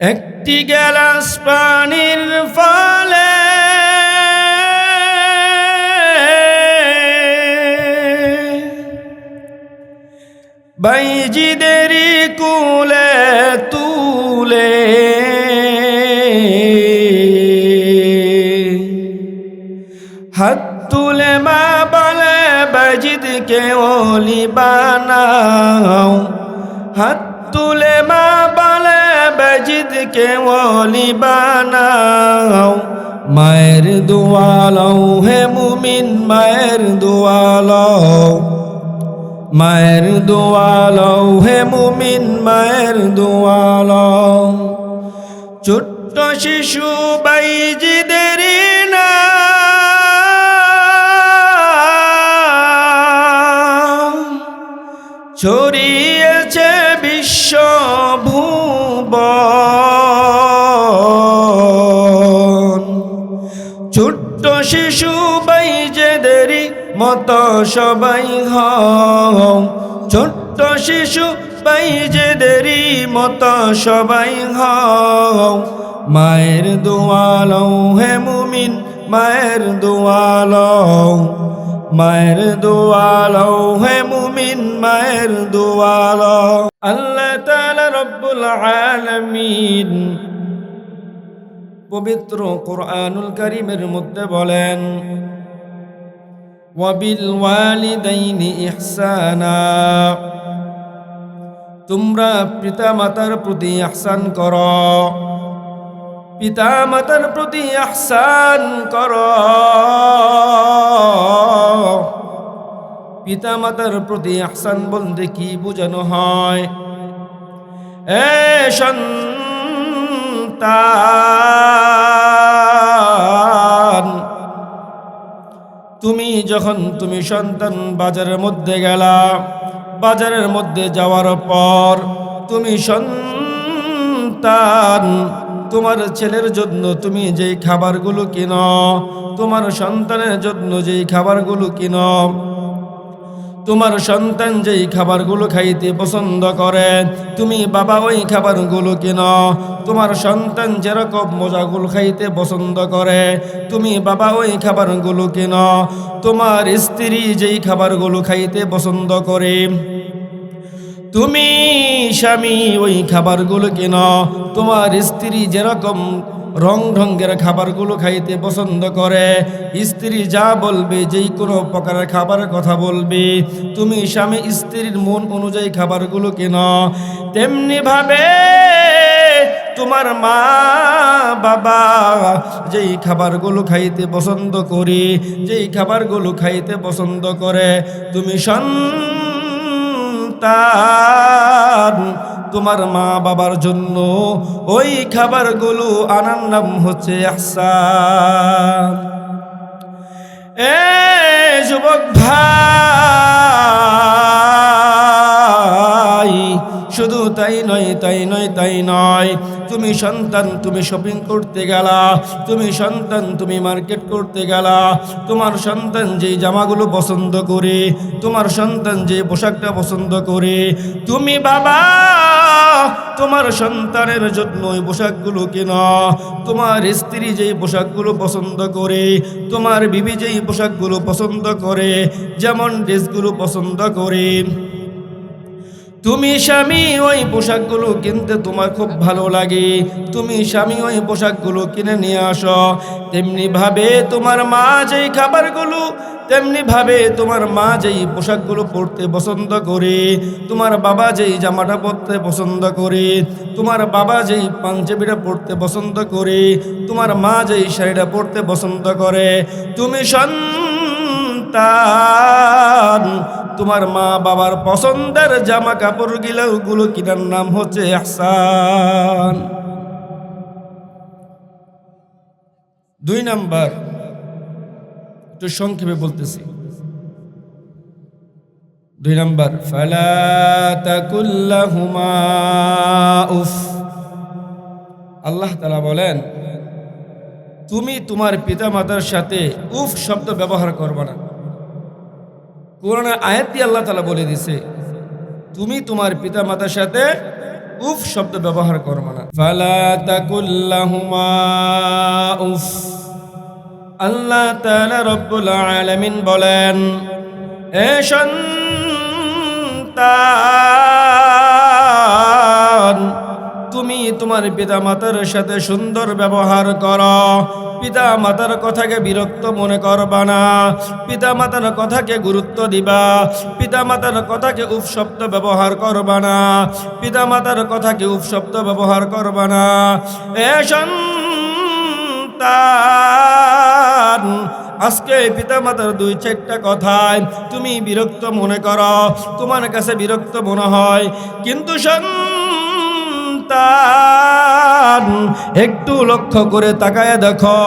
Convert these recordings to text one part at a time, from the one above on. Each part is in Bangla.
একটি গ্যালাস পানির ফলে বাইজিদেরই কুলে তুলে হাত তুলে মা বলে, বাইজিদকে ওলি বানাও। হাত তুলে মা বলে ওলি বানাও। মায়ের দোয়ালও হে মুমিন, মায়ের দুয়ালও মায়ের দুয়ালও হে মুমিন, মায়ের দুয়ালও ছোট্ট শিশু বাইজিদের মতো সবাই হও। ছোট্ট শিশু বাইজেদেরই মতো সবাই হও। মায়ের দোয়ালও হে মুমিন, মায়ের দোয়ালও মায়ের দোয়ালও হে মুমিন, মায়ের দোয়ালও আল্লাহ তাআলা রব্বুল আলামিন পবিত্র কোরআনুল কারীমের মধ্যে বলেন ওয়াবিল ওয়ালিদাইনি ইহসানা। তোমরা পিতা মাতার প্রতি ইহসান কর। পিতা মাতার প্রতি আহসান কর। পিতা মাতার প্রতি আহসান বলতে কি বোঝানো হয়? এ সন্তান! তুমি যখন তুমি সন্তান বাজারের মধ্যে গেলা, বাজারের মধ্যে যাওয়ার পর তুমি সন্তান, তোমার ছেলের জন্য তুমি যেই খাবারগুলো কিনো, তোমার সন্তানের জন্য যেই খাবারগুলো কিনো তোমার সন্তান যেই খাবারগুলো খাইতে পছন্দ করে, তুমি বাবা ওই খাবারগুলো কিনো। তোমার সন্তান যেরকম মজাগুলো খাইতে পছন্দ করে, তুমি বাবা ওই খাবারগুলো কিনো। তোমার স্ত্রী যেই খাবারগুলো খাইতে পছন্দ করে, তুমি স্বামী ওই খাবারগুলো কেন। তোমার স্ত্রী যেরকম রং ঢঙ্গের খাবারগুলো খাইতে পছন্দ করে। স্ত্রী যা বলবে, যেই কোনো প্রকারের খাবারের কথা বলবে। তুমি স্বামী স্ত্রীর মন অনুযায়ী খাবারগুলো কেন? তেমনি ভাবে তোমার মা, বাবা যেই খাবারগুলো খাইতে পছন্দ করি, যেই খাবারগুলো খাইতে পছন্দ করে, তুমি সন্তান তোমার মা বাবার জন্য ওই খাবারগুলো আনার নাম হচ্ছে আহসান। এ যুবক ভাই, শুধু তাই নয় তাই নয় তাই নয় তুমি সন্তান, তুমি শপিং করতে গেলা, তুমি সন্তান, তুমি মার্কেট করতে গেলা। তোমার সন্তান যেই জামাগুলো পছন্দ করে, তোমার সন্তান যে পোশাকটা পছন্দ করে, তুমি বাবা, তোমার সন্তানের জন্য ওই পোশাকগুলো কেন? তোমার স্ত্রী যেই পোশাকগুলো পছন্দ করে, তোমার বিবি যেই পোশাকগুলো পছন্দ করে, যেমন ড্রেসগুলো পছন্দ করে। তুমি স্বামী, ওই পোশাকগুলো কিনতে তোমার খুব ভালো লাগে। তুমি স্বামী, ওই পোশাকগুলো কিনে নিয়ে আসো। তেমনি ভাবে তোমার মা যেই খাবারগুলো তেমনি ভাবে তোমার মা যেই পোশাকগুলো পরতে পছন্দ করে, তোমার বাবা যেই জামাটা পরতে পছন্দ করে, তোমার বাবা যেই পাঞ্জাবিটা পরতে পছন্দ করে, তোমার মা যেই শাড়িটা পরতে পছন্দ করে। তুমি সন্তান তোমার মা বাবার পছন্দের জামা কাপড়গুলো কিনার নাম হচ্ছে আহসান দুই নাম্বার, একটু সংক্ষেপে বলতেছি। দুই নাম্বার, ফালা তাকুল্লাহুমা উফ। আল্লাহ তালা বলেন, তুমি তোমার পিতা মাতার সাথে উফ শব্দ ব্যবহার করবে না। কোরআনের আয়াত আল্লাহ তালা বলে দিছে তুমি তোমার পিতা মাতার সাথে উফ শব্দ ব্যবহার করব না। আল্লাহ আলামিন বলেন, এ সন্তান তুমি তোমার পিতা মাতার সাথে সুন্দর ব্যবহার করো। পিতা মাতার কথাকে বিরক্ত মনে করবা না। পিতা মাতার কথাকে গুরুত্ব দিবা। পিতা মাতার কথাকে উপশব্দ ব্যবহার করবা না। পিতা মাতার কথাকে উপশব্দ ব্যবহার করবা না। এ সন্তান, আজকে পিতা মাতার দুই চারটা কথায় তুমি বিরক্ত মনে করো। তোমার কাছে বিরক্ত মনে হয়। কিন্তু সন্তান একটু লক্ষ্য করে তাকায় দেখো,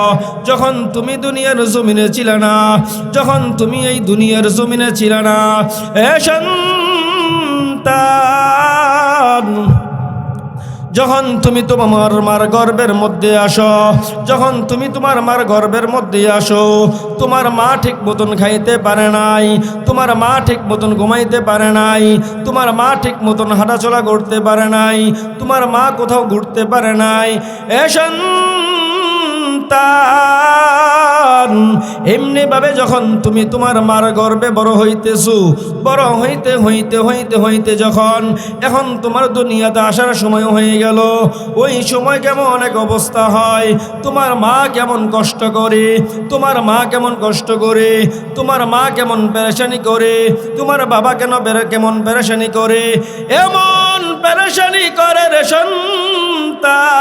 যখন তুমি দুনিয়ার জমিনে ছিল না, যখন তুমি এই দুনিয়ার জমিনে ছিল না, এ সন্তান। যখন তুমি তোমার মার গর্বের মধ্যে আসো, যখন তুমি তোমার মার গর্বের মধ্যে আসো, তোমার মা ঠিক মতন খাইতে পারে নাই, তোমার মা ঠিক মতন ঘুমাইতে পারে নাই, তোমার মা ঠিক মতন হাঁটাচলা করতে পারে নাই, তোমার মা কোথাও ঘুরতে পারে নাই, এ সন্তান। এমনি ভাবে যখন তুমি তোমার মার গর্বে বড় হইতেছো, বড় হইতে হইতে হইতে হইতে যখন এখন তোমার দুনিয়াতে আসার সময় হয়ে গেল, ওই সময় কেমন অনেক অবস্থা হয়? তোমার মা কেমন কষ্ট করে? তোমার মা কেমন কষ্ট করে? তোমার মা কেমন পেরেশানি করে? তোমার বাবা কেন কেমন পেরেশানি করে? এমন পেরেশানি করে রে সন্তান।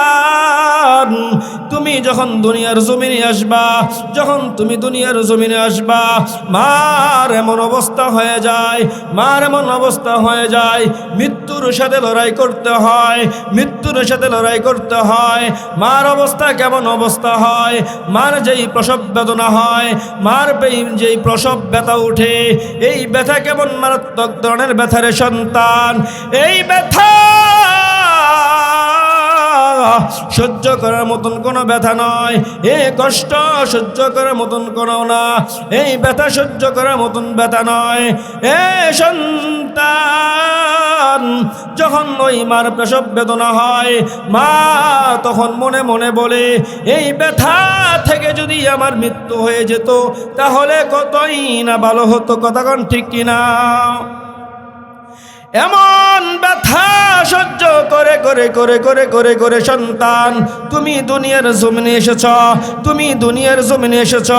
তুমি যখন দুনিয়ার জমিনে আসবা, যখন তুমি দুনিয়ার জমিনে আসবা, মার এমন অবস্থা হয়ে যায়, মার এমন অবস্থা হয়ে যায়। মৃত্যুর সাথে লড়াই করতে হয়, মৃত্যুর সাথে লড়াই করতে হয়। মার অবস্থা কেমন অবস্থা হয়? মার যেই প্রসব বেদনা হয়, মার যেই প্রসব ব্যথা উঠে, এই ব্যথা কেমন মারাত্মক ধরনের ব্যথারে সন্তান? এই ব্যথা সহ্য করার মতন কোনো ব্যথা নয়। এ কষ্ট সহ্য করার মতন কোনো না। এই ব্যথা সহ্য করার মতন ব্যথা নয়। এ সন্তান, যখন ওই মার প্রসব বেদনা হয়, মা তখন মনে মনে বলে, এই ব্যথা থেকে যদি আমার মৃত্যু হয়ে যেত, তাহলে কতই না ভালো হতো? কথাক্ষণ ঠিক কিনা? এমন ব্যথা করে করে করে করে করে, সন্তান, তুমি দুনিয়ার জমিনে এসেছ, তুমি দুনিয়ার জমিনে এসেছ,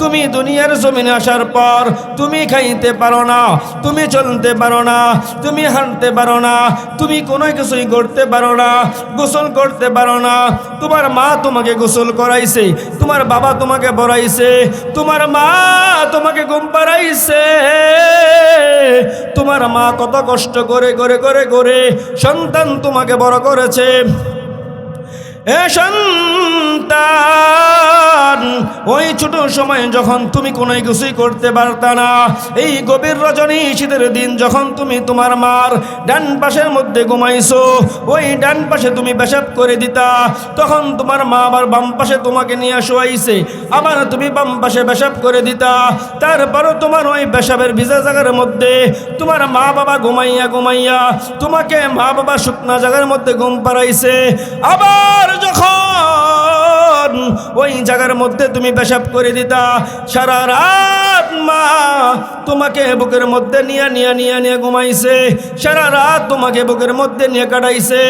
তুমি দুনিয়ার জমিনে আসার পর তুমি খাইতে পারো না, তুমি চলতে পারো না, তুমি হাঁটতে পারো না, তুমি কোনো কিছুই করতে পারো না, গোসল করতে পারো না, তোমার মা তোমাকে গোসল করাইছে, তোমার বাবা তোমাকে বড়াইছে তোমার মা তোমাকে ঘুম পাড়াইছে, তোমার মা কত কষ্ট করে করে করে করে সন্তান তোমাকে বড় করেছে। এ সন্তান ওই ছোট সময় যখন তুমি কোনো কিছুই করতে পারতা না, এই গভীর রজনী শীতের দিন যখন তুমি তোমার মার ডান পাশের মধ্যে ঘুমাইছো, ওই ডান পাশে তুমি পেশাব করে দিতা। তখন তোমার মা আবার বাম পাশে তোমাকে নিয়ে শোয়াইছে, আবার তুমি বাম পাশে পেশাব করে দিতা। তারপরও তোমার ওই পেশাবের ভিজা জায়গার মধ্যে তোমার মা বাবা ঘুমাইয়া ঘুমাইয়া তোমাকে মা বাবা শুকনা জায়গার মধ্যে ঘুম পাড়াইছে। আবার যখন ওই জায়গার মধ্যে তুমি পেশাব করে দিতা, সারা রাত মা তোমাকে বুকের মধ্যে নিয়ে নিয়ে নিয়ে নিয়ে ঘুমাইছে। সারা রাত তোমাকে বুকের মধ্যে নিয়ে কাটাইছে।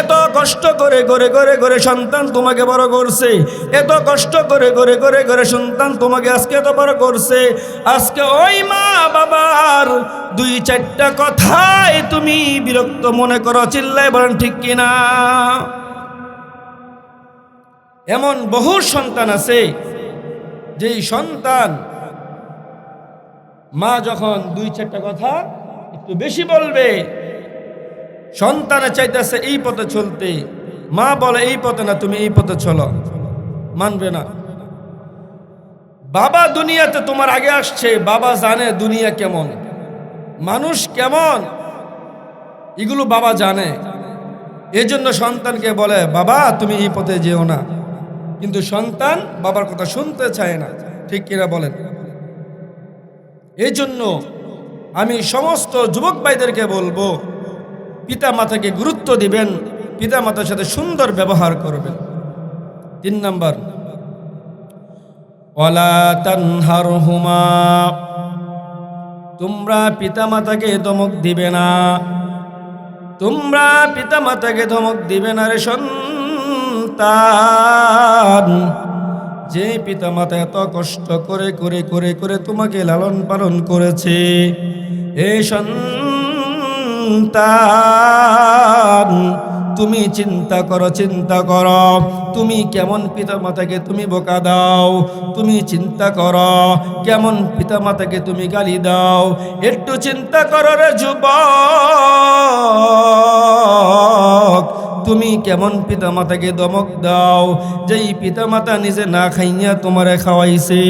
এত কষ্ট করে করে করে করে সন্তান তোমাকে বড় করছে। এত কষ্ট করে করে করে করে সন্তান তোমাকে আজকে এত বড় করছে। আজকে ওই মা বাবার দুই চারটা কথাই তুমি বিরক্ত মনে করো চিল্লাই বলেন ঠিক কিনা? এমন বহু সন্তান আছে, যেই সন্তান মা যখন দুই চারটা কথা একটু বেশি বলবে সন্তানে চাইতেছে এই পথে চলতে। মা বলে, এই পথে না, তুমি এই পথে চলো। মানবে না। বাবা দুনিয়াতে তোমার আগে আসছে, বাবা জানে দুনিয়া কেমন। মানুষ কেমন, এগুলো বাবা জানে। এজন্য সন্তানকে বলে, বাবা, তুমি এই পথে যেও না। কিন্তু সন্তান বাবার কথা শুনতে চায় না। ঠিক কিনা বলেন? এই জন্য আমি সমস্ত যুবক ভাইদেরকে বলব পিতা মাতাকে গুরুত্ব দিবেন পিতা মাতার সাথে সুন্দর ব্যবহার করবেন। তিন নাম্বার তোমরা পিতা মাতাকে ধমক দিবে না। তোমরা পিতা মাতাকে ধমক দিবে না রে সন্তান। যে পিতা মাতা এত কষ্ট করে করে করে করে তোমাকে লালন পালন করেছে, এ সন্তান, তুমি চিন্তা করো চিন্তা করো। তুমি কেমন পিতা মাতাকে তুমি বোকা দাও? তুমি চিন্তা করো, কেমন পিতা মাতাকে তুমি গালি দাও? একটু চিন্তা করো রে যুবক। তুমি কেমন পিতা মাতাকে দমক দাও? যেই পিতা মাতা নিজে না খাইয়া তোমারে খাওয়াইছে,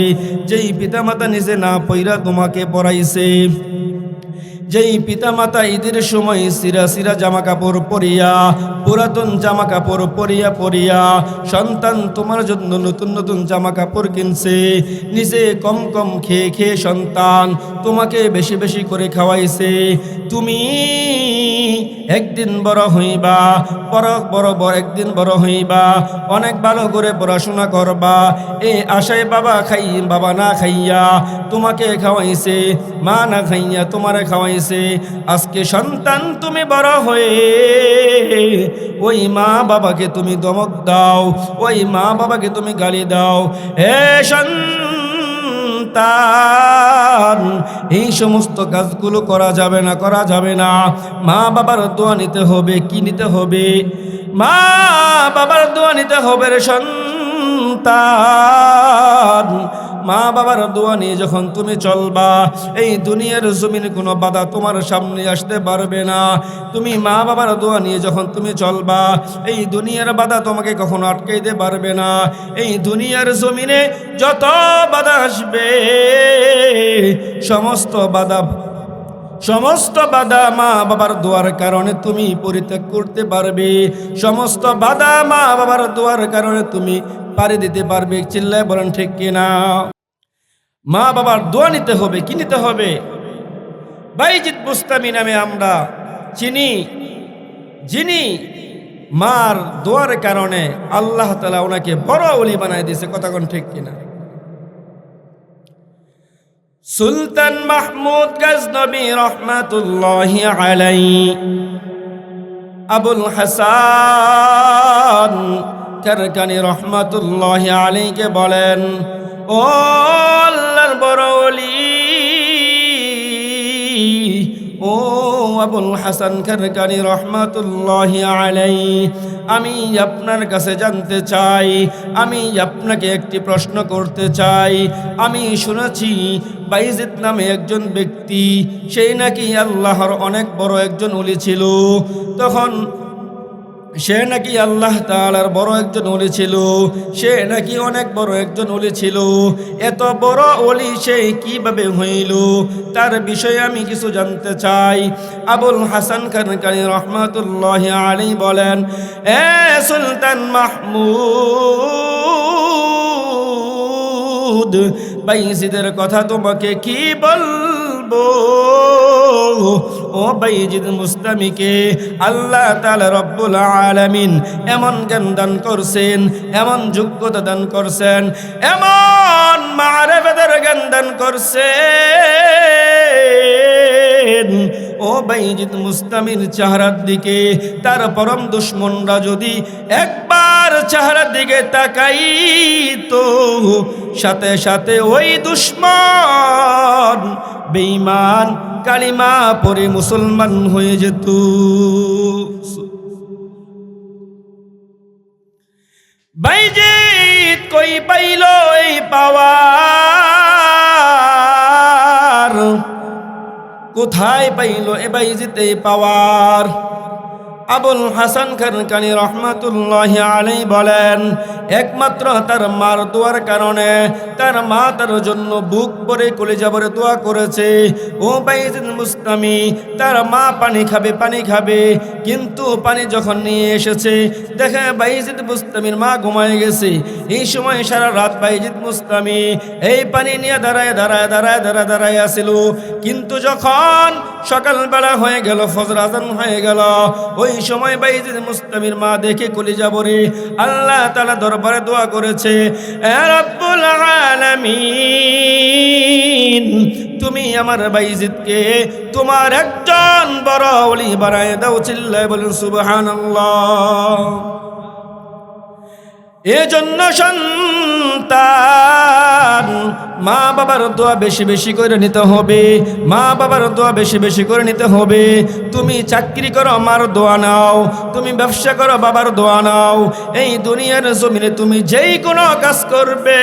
যেই পিতা মাতা নিজে না পইরা তোমাকে পড়াইছে। যেই পিতামাতা ঈদের সময় সিরা সিরা জামা কাপড় পরিয়া, পুরাতন জামা কাপড় পরিয়া পরিয়া, সন্তান তোমার জন্য নতুন নতুন জামা কাপড় কিনছে, নিজে কম কম খেয়ে খেয়ে সন্তান তোমাকে বেশি বেশি করে খাওয়াইছে। তুমি একদিন বড় হইবা, বড় বড় বড় একদিন বড় হইবা, অনেক ভালো করে পড়াশোনা করবা এই আশায় বাবা খাই, বাবা না খাইয়া তোমাকে খাওয়াইছে, মা না খাইয়া তোমারে খাওয়াইছে। আজকে সন্তান তুমি বড় হয়ে, ওই মা বাবাকে তুমি দমক দাও, ওই মা বাবাকে তুমি গালি দাও। এ সন্তান, এই সমস্ত কাজগুলো করা যাবে না, করা যাবে না। মা বাবার দোয়া নিতে হবে, কি নিতে হবে? মা বাবার দোয়া নিতে হবে রে সন্তান। মা বাবার দোয়া নিয়ে যখন তুমি চলবা, এই দুনিয়ার জমিনে কোনো বাধা তোমার সামনে আসতে পারবে না। তুমি মা বাবার দোয়া নিয়ে যখন তুমি চলবা, এই দুনিয়ার বাধা তোমাকে কখনো আটকাইতে পারবে না। এই দুনিয়ার জমিনে যত বাধা আসবে, সমস্ত বাধা সমস্ত বাধা মা বাবার দোয়ার কারণে তুমি পরিত্যাগ করতে পারবে। সমস্ত বাধা মা বাবার দোয়ার কারণে তুমি পারি দিতে পারবে। চিল্লায় বলেন, ঠিক কিনা? মা বাবার দোয়া নিতে হবে। কি নিতে হবে? বাইজিৎ বুস্তামি নামে আমরা চিনি। যিনি মার দোয়ার কারণে আল্লাহ তালা ওনাকে বড় অলি বানায় দিয়েছে। কথাক্ষণ ঠিক কিনা? সুলতান মাহমুদ গজনবী রহমাতুল্লাহ আলাই আবুল হাসান কারকানি রহমাতুল্লাহ আলীকে বলেন ও আল্লাহর বড় ও আবুল হাসান খানকানি রহমাতুল্লাহ আলাই আমি আপনার কাছে জানতে চাই, আমি আপনাকে একটি প্রশ্ন করতে চাই। আমি শুনেছি বাইজিদ নামে একজন ব্যক্তি সেই নাকি আল্লাহর অনেক বড় একজন উলি ছিল। তখন সে নাকি আল্লাহ তালার বড় একজন অলি ছিল, সে নাকি অনেক বড় একজন অলি ছিল। এত বড় অলি সে কীভাবে হইল? তার বিষয়ে আমি কিছু জানতে চাই। আবুল হাসান খান কানি রহমতুল্লাহ আলী বলেন, এ সুলতান মাহমুদ বাইসিদের কথা তোমাকে কি বলব ও বাইজিদ মুস্তামিকে আল্লাহ তাআলা রব্বুল আলামিন এমন জ্ঞান দান করছেন, এমন যোগ্যতা দান করছেন, এমন মারেফতের জ্ঞান দান করছেন। ও বাইজিদ মুস্তামির চেহারার দিকে তার পরম দুশ্মনরা যদি একবার চেহারার দিকে তাকাই তো সাথে সাথে ওই দুশ্মন বেঈমান কালিমা পরে মুসলমান হয়ে যেত। বাইজিৎ কই পাইল পাওয়ার? কোথায় পাইল এ বাইজিৎ এই পাওয়ার? আবুল হাসান খান কানি রহমাতুল্লাহ আলাই বলেন, একমাত্র তার মার দোয়ার কারণে তার মা তার জন্য বুক পরে কলেজা ভরে দোয়া করেছে। ও বাইজিদ মুস্তামি তার মা পানি খাবে পানি খাবে, কিন্তু পানি যখন নিয়ে এসেছে, দেখে বাইজিদ মুস্তামির মা ঘুমায় গেছে। এই সময় সারা রাত বাইজিদ মুস্তামি এই পানি নিয়ে দাঁড়ায় দাঁড়ায় দাঁড়ায় দাঁড়ায় দাঁড়ায় আসিল। কিন্তু যখন সকালবেলা হয়ে গেল, ফজর আজান হয়ে গেল, ওই সময় বাইজিদ মুস্তামির মা দেখে কলিজা রে আল্লাহ তালা দরবারে দোয়া করেছে রব্বুল আলামিন, তুমি আমার বাইজিদকে তোমার একজন বড় অলি বানায় দাও, চিল্লায় বলুন সুবহানাল্লাহ। এজন্য সন্তান, মা বাবার দোয়া বেশি বেশি করে নিতে হবে। মা বাবার দোয়া বেশি বেশি করে নিতে হবে। তুমি চাকরি করো, আমার দোয়া নাও। তুমি ব্যবসা করো, বাবার দোয়া নাও। এই দুনিয়ার জমিনে তুমি যেই কোনো কাজ করবে,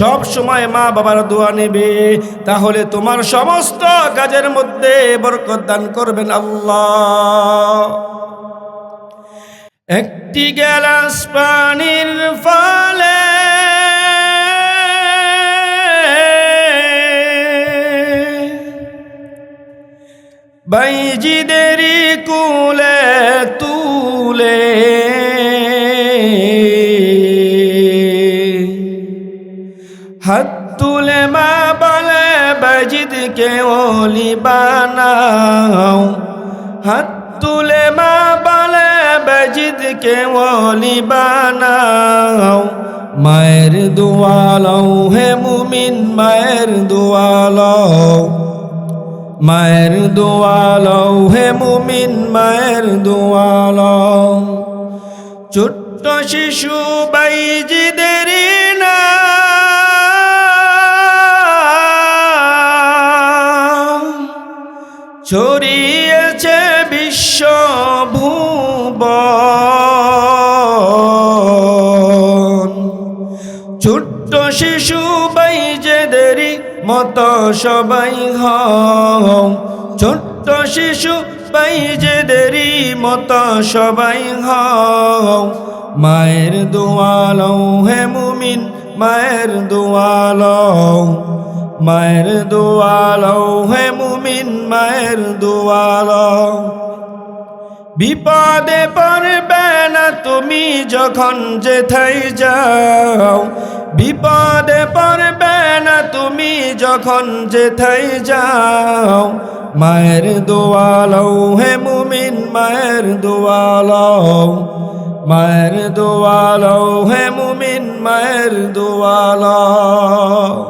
সব সময় মা বাবার দোয়া নেবে। তাহলে তোমার সমস্ত কাজের মধ্যে বরকত দান করবেন আল্লাহ। একটি গ্যালাস পানির ফলে বাইজিদেরই কুলে তুলে হাত তুলে মা বলে, বাইজিদকে ওলি বানাও। হাত তুলে বেজিদকে ওলি বানাও। মায়ের দুয়ালও হে মুমিন, মায়ের দুয়ালও মায়ের দুয়ালও হে মুমিন, মায়ের দুয়ালও ছোট্ট শিশু বাইজিদের না ছড়িয়েছে বিশ্ব ভুবন শিশু বাইজেদেরই মতো সবাই হও। ছোট্ট শিশু বাইজেদেরই মতো সবাই হও। মায়ের হে মুমিন, মায়ের দোয়ালও মায়ের দোয়ালও হে মুমিন, মায়ের দোয়ালও বিপদে পড়বে না তুমি যখন যেথাই যাও। বিপদে পড়বে না তুমি যখন যেথাই যাও। মায়ের দোয়ালও হে মুমিন, মায়ের দোয়ালও মায়ের দোয়ালও হে মুমিন, মায়ের দোয়ালও